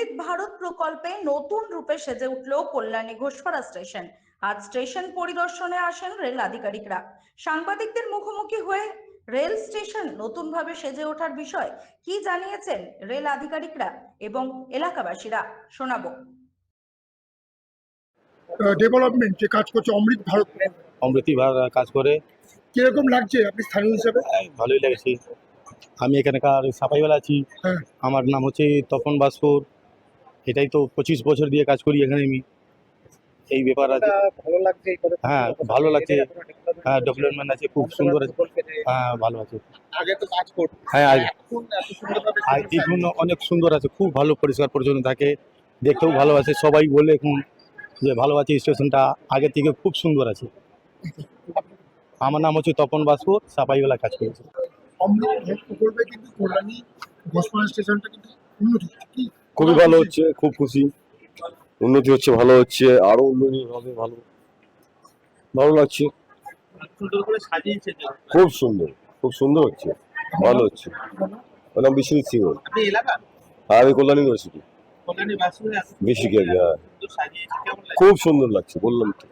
অমৃত ভারত প্রকল্পে নতুন রূপে সেজে উঠল কল্যাণী ঘোষপাড়া স্টেশন। আজ স্টেশন পরিদর্শনে আসেন রেল আধিকারিকরা। সাংবাদিকদের মুখোমুখি হয়ে রেল স্টেশন নতুনভাবে সেজে ওঠার বিষয় কি জানিয়েছেন রেল আধিকারিকরা এবং এলাকাবাসীরা? শোনাবো। ডেভেলপমেন্ট যে কাজ করছে অমৃত ভারত অমৃতি কাজ করে। কীরকম লাগছে? আপনি স্থানীয় হিসেবে? আহ, ভালোই লেগেছে। আমি এখানকার সাফাইওয়ালা আছি। হ্যাঁ। আমার নাম হচ্ছে তপন বাস্কর এটাই তো পঁচিশ বছর দিয়ে কাজ করি এখানে আমি। এই ব্যাপার আছে। হ্যাঁ ভালো লাগছে। হ্যাঁ ডেভেলপমেন্ট আছে খুব সুন্দর আছে। হ্যাঁ ভালো আছে। আগে তো কাজ হ্যাঁ এখন অনেক সুন্দর আছে খুব ভালো পরিষ্কার পরিচ্ছন্ন থাকে। দেখতেও ভালো আছে। সবাই বলে এখন যে ভালো আছে স্টেশনটা। আগে থেকে খুব সুন্দর আছে। আমার নাম হচ্ছে তপন বাস্কর সাফাইওয়ালা কাজ করেছে। কিন্তু স্টেশনটা কিন্তু উন্নতি। খুবই ভালো হচ্ছে খুব খুশি। উন্নতি হচ্ছে ভালো হচ্ছে আরও উন্নতি হবে ভালো। ভালো লাগছে। খুব সুন্দর খুব সুন্দর হচ্ছে ভালো হচ্ছে। আমার নাম বিশ্বজিৎ এলাকা? আর আমি কল্যাণ ইউনিভার্সিটি। বেশি হ্যাঁ। খুব সুন্দর লাগছে বললাম তো।